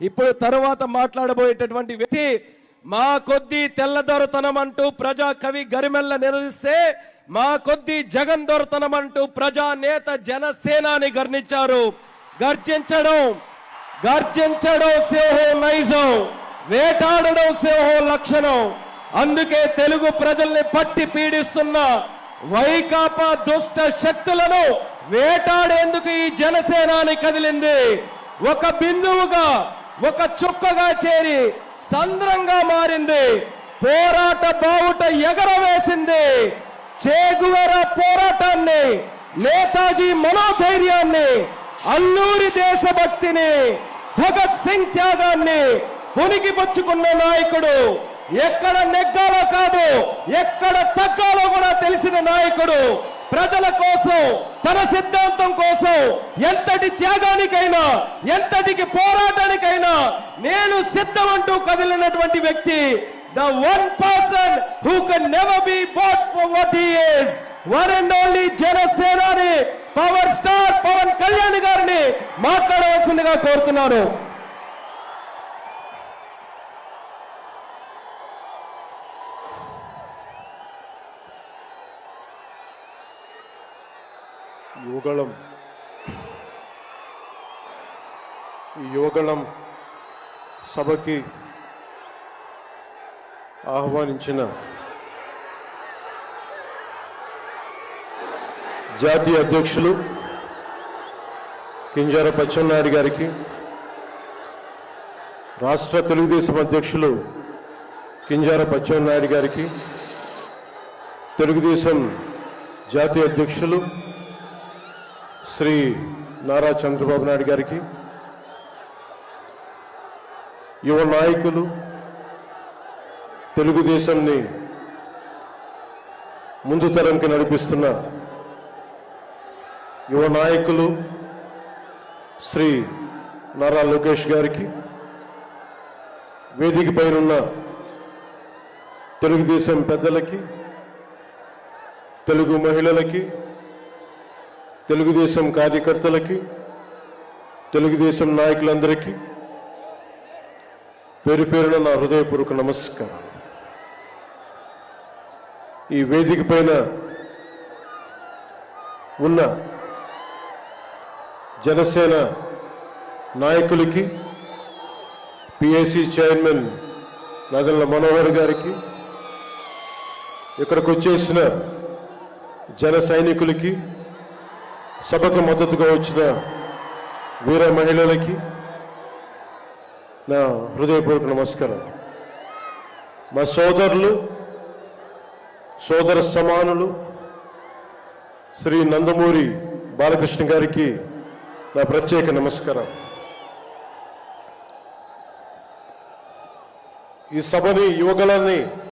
ఇప్పుడు తరువాత మాట్లాడబోయేటటువంటి వ్యక్తి మా కొద్ది తెల్లదొరతనం అంటూ ప్రజా కవి గరిమెల్ల నిలదీస్తే మా కొద్ది జగన్ దొరతనం అంటూ ప్రజా నేత జనసేనాని గర్ణించారు గర్జించడం గర్జించడం సింహం నైజం వేటాడడం సింహం లక్షణం. అందుకే తెలుగు ప్రజల్ని పట్టి పీడిస్తున్న వైకాపా దుష్ట శక్తులను వేటాడేందుకు ఈ జనసేనాని కదిలింది. ఒక బిందువుగా ఒక చుక్కగా చేరి సంద్రంగా మారింది. పోరాట బావుట ఎగరవేసింది. చేగువెర పోరాటాన్ని నేతాజీ మనోధైర్యాన్ని అల్లూరి దేశభక్తిని భగత్ సింగ్ త్యాగాన్ని పునికి పుచ్చుకున్న నాయకుడు ఎక్కడ నెగ్గాలో కాదు ఎక్కడ తగ్గాలో కూడా తెలిసిన నాయకుడు ప్రజల కోసం తన సిద్ధాంతం కోసం ఎంతటి త్యాగానికైనా ఎంతటికి పోరాటానికైనా నేను సిద్ధమంటూ కదిలినటువంటి వ్యక్తి the one person who can never be bought for what is one and only జనసేనాని పవర్ స్టార్ పవన్ కళ్యాణ్ గారిని మాట్లాడవలసిందిగా కోరుతున్నాను. యువగళం ఈ యువగళం సభకి ఆహ్వానించిన జాతీయ అధ్యక్షులు కింజార పచ్చెన్నాయుడు గారికి రాష్ట్ర తెలుగుదేశం అధ్యక్షులు కింజార పచ్చెన్నాయుడు గారికి తెలుగుదేశం జాతీయ అధ్యక్షులు శ్రీ నారా చంద్రబాబు నాయుడు గారికి యువ నాయకులు తెలుగుదేశంని ముందు తరంకి నడిపిస్తున్న యువ నాయకులు శ్రీ నారా లోకేష్ గారికి వేదిక పైనున్న తెలుగుదేశం పెద్దలకి తెలుగు మహిళలకి తెలుగుదేశం కార్యకర్తలకి తెలుగుదేశం నాయకులందరికీ పేరు పేరున నా హృదయపూర్వక నమస్కారం ఈ వేదిక పైన ఉన్న జనసేన నాయకులకి పిఏసి చైర్మన్ నగల మనోహర్ గారికి ఇక్కడికి వచ్చేసిన జన సైనికులకి సభకు మద్దతుగా వచ్చిన వీర మహిళలకి నా హృదయపూర్వక నమస్కారం. మా సోదరులు సోదర సమానులు శ్రీ నందమూరి బాలకృష్ణ గారికి నా ప్రత్యేక నమస్కారం. ఈ సభని యువకులని